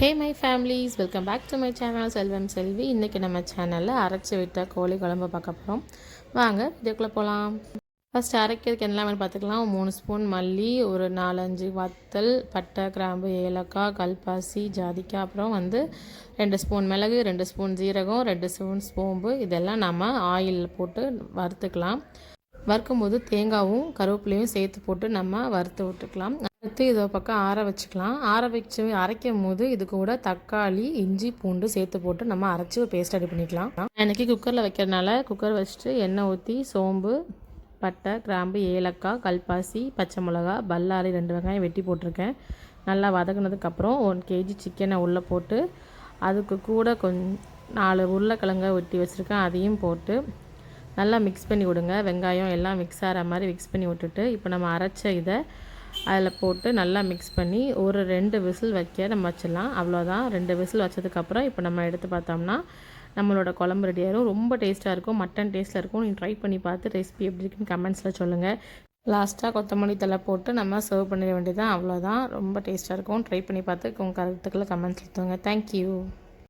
Hey my families welcome back to my channel Selvam Selvi இன்றைக்கி நம்ம சேனலில் அரைச்சி விட்ட கோழி குழம்பு பார்க்க போகிறோம் வாங்க இதுக்குள்ளே போகலாம் ஃபஸ்ட் அரைக்கிறதுக்கு என்ன பார்த்துக்கலாம். மூணு ஸ்பூன் மல்லி ஒரு நாலஞ்சு வத்தல் பட்டை கிராம்பு ஏலக்காய் கல்பாசி ஜாதிக்காய் அப்புறம் வந்து ரெண்டு ஸ்பூன் மிளகு ரெண்டு ஸ்பூன் ஜீரகம் ரெண்டு ஸ்பூன் சோம்பு. இதெல்லாம் நம்ம ஆயிலில் போட்டு வறுத்துக்கலாம். வறுக்கும்போது தேங்காவும் கருவேப்பிலையும் சேர்த்து போட்டு நம்ம வறுத்து விட்டுக்கலாம். அடுத்து இதை பக்கம் ஆற வச்சுக்கலாம். ஆற வச்சு அரைக்கும் போது இது கூட தக்காளி இஞ்சி பூண்டு சேர்த்து போட்டு நம்ம அரைச்சி ஒரு பேஸ்ட் ரெடி பண்ணிக்கலாம். எனக்கு குக்கரில் வைக்கிறதுனால குக்கர் வச்சுட்டு எண்ணெய் ஊற்றி சோம்பு பட்டை கிராம்பு ஏலக்காய் கல்பாசி பச்சை மிளகா பல்லாரி ரெண்டு வெங்காயம் வெட்டி போட்டிருக்கேன். நல்லா வதக்குனதுக்கப்புறம் ஒன் கேஜி சிக்கனை உள்ளே போட்டு அதுக்கு கூட கொஞ்சம் நாலு உருளைக்கிழங்க வெட்டி வச்சுருக்கேன். அதையும் போட்டு நல்லா மிக்ஸ் பண்ணி விடுங்க. வெங்காயம் எல்லாம் மிக்ஸ் ஆகிற மாதிரி மிக்ஸ் பண்ணி விட்டுட்டு இப்போ நம்ம அரைச்ச இதை அதில் போட்டு நல்லா மிக்ஸ் பண்ணி ஒரு ரெண்டு விசில் வைக்க நம்ம வச்சிடலாம். அவ்வளோதான் ரெண்டு விசில் வச்சதுக்கப்புறம் இப்போ நம்ம எடுத்து பார்த்தோம்னா நம்மளோட குழம்பு ரெடி ஆயிரும். ரொம்ப டேஸ்ட்டாக இருக்கும். மட்டன் டேஸ்ட்டில் இருக்கும். நீங்கள் ட்ரை பண்ணி பார்த்து ரெசிபி எப்படி இருக்குன்னு கமெண்ட்ஸில் சொல்லுங்கள் லாஸ்ட்டாக கொத்தமல்லி தலை போட்டு நம்ம சர்வ் பண்ணிட வேண்டியதான் அவ்வளோதான் ரொம்ப டேஸ்ட்டாக இருக்கும். ட்ரை பண்ணி பார்த்து உங்கள் கருத்துக்களை கமெண்ட்ஸ் எடுத்துங்க தேங்க்யூ